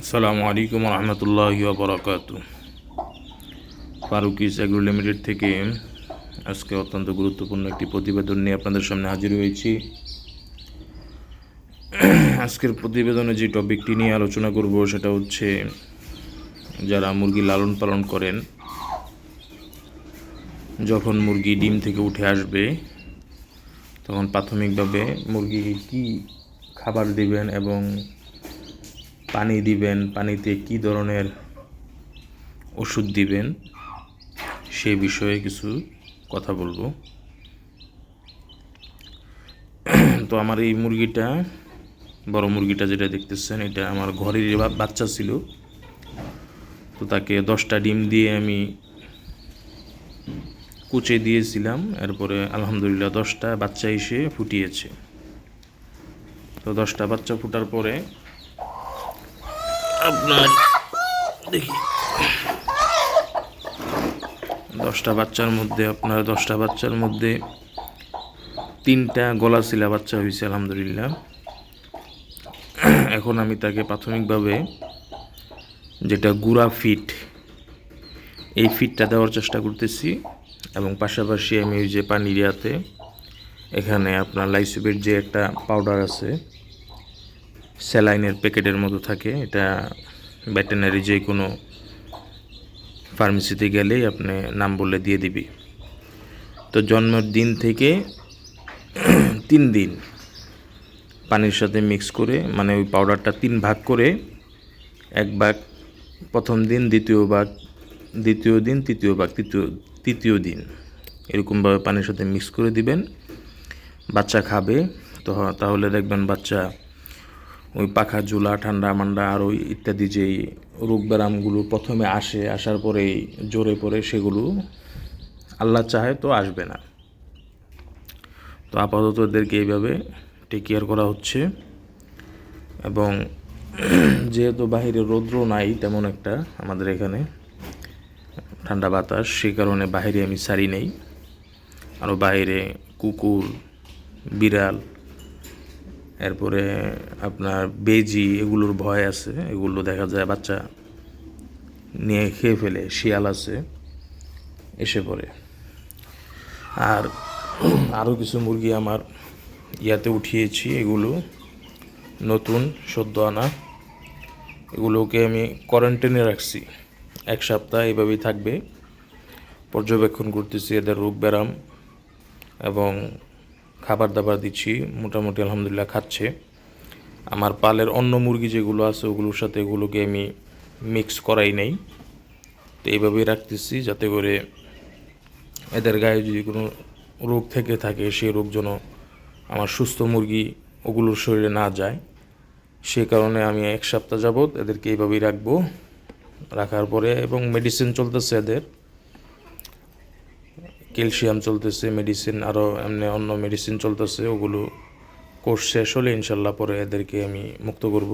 আসসালামু আলাইকুম রহমতুল্লাহ বরাকাতু ফারুকিস agro limited থেকে আজকে অত্যন্ত গুরুত্বপূর্ণ একটি প্রতিবেদন নিয়ে আপনাদের সামনে হাজির হয়েছি। আজকের প্রতিবেদনে যে টপিকটি নিয়ে আলোচনা করব সেটা হচ্ছে যারা মুরগি লালন পালন করেন, যখন মুরগি ডিম থেকে উঠে আসবে, তখন প্রাথমিকভাবে মুরগিকে কী খাবার দিবেন এবং পানি দিবেন, পানিতে কি ধরনের ওষুধ দিবেন, সে বিষয়ে কিছু কথা বলব। তো আমার এই মুরগিটা, বড় মুরগিটা যেটা দেখতেছেন, এটা আমার ঘরের বাচ্চা ছিল। তো তাকে দশটা ডিম দিয়ে আমি কুচে দিয়েছিলাম, এরপরে আলহামদুলিল্লাহ দশটা বাচ্চা এসে ফুটিয়েছে। তো দশটা বাচ্চা ফুটার পরে আপনার, দেখি। দশটা বাচ্চার মধ্যে, আপনার দশটা বাচ্চার মধ্যে তিনটা গলা শিলা বাচ্চা হয়েছে আলহামদুলিল্লাহ। এখন আমি তাকে প্রাথমিকভাবে যেটা গুড়া ফিট, এই ফিটটা দেওয়ার চেষ্টা করতেছি এবং পাশাপাশি আমি ওই যে পানিরিয়াতে এখানে আপনার লাইসুবের যে একটা পাউডার আছে স্যালাইনের প্যাকেটের মতো থাকে। এটা ভেটেনারি যে কোনো ফার্মেসিতে গেলেই আপনি নাম বলে দিয়ে দিবি। তো জন্মের দিন থেকে তিন দিন পানির সাথে মিক্স করে মানে ওই পাউডারটা তিন ভাগ করে এক ভাগ প্রথম দিন, দ্বিতীয় ভাগ, দ্বিতীয় দিন, তৃতীয় ভাগ, তৃতীয় তৃতীয় দিন। এরকমভাবে পানির সাথে মিক্স করে দিবেন। বাচ্চা খাবে, তো তাহলে দেখবেন বাচ্চা ওই পাখা, ঝুলা, ঠান্ডা, মান্ডা আর ওই ইত্যাদি যেই রোগ ব্যারামগুলো প্রথমে আসে, আসার পরেই জোরে পড়ে সেগুলো আল্লাহ চাহে তো আসবে না। তো আপাতত এদেরকে এইভাবে টেক কেয়ার করা হচ্ছে এবং যেহেতু বাহিরে রৌদ্র নাই তেমন একটা আমাদের এখানে ঠান্ডা বাতাস, সেই কারণে বাইরে আমি সারি নেই। আরও বাইরে কুকুর, বিড়াল এরপরে আপনার বেজি, এগুলোর ভয় আছে, এগুলো দেখা যায় বাচ্চা নিয়ে খেয়ে ফেলে, শিয়াল আছে, এসে পড়ে। আর আরও কিছু মুরগি আমার ইয়াতে উঠিয়েছি, এগুলো নতুন, সদ্য আনা। এগুলোকে আমি কোয়ারেন্টাইনে রাখছি। এক সপ্তাহ এভাবেই থাকবে। পর্যবেক্ষণ করতেছি এদের রোগ ব্যারাম এবং খাবার দাবার দিচ্ছি, মোটামুটি আলহামদুলিল্লাহ খাচ্ছে। আমার পালের অন্য মুরগি যেগুলো আছে, ওগুলোর সাথে এগুলোকে আমি মিক্স করাই নেই। তো এইভাবেই রাখতেছি যাতে করে এদের গায়ে যদি কোনো রোগ থেকে থাকে সেই রোগ যেন আমার সুস্থ মুরগি ওগুলোর শরীরে না যায়। সে কারণে আমি এক সপ্তাহ যাবৎ এদেরকে এইভাবেই রাখব। রাখার পরে এবং মেডিসিন চলতেছে এদের। ক্যালসিয়াম চলতেছে মেডিসিন আরও এমনি অন্য মেডিসিন চলতেছে, ওগুলো কোর্স শেষ হলে ইনশাল্লাহ পরে এদেরকে আমি মুক্ত করব।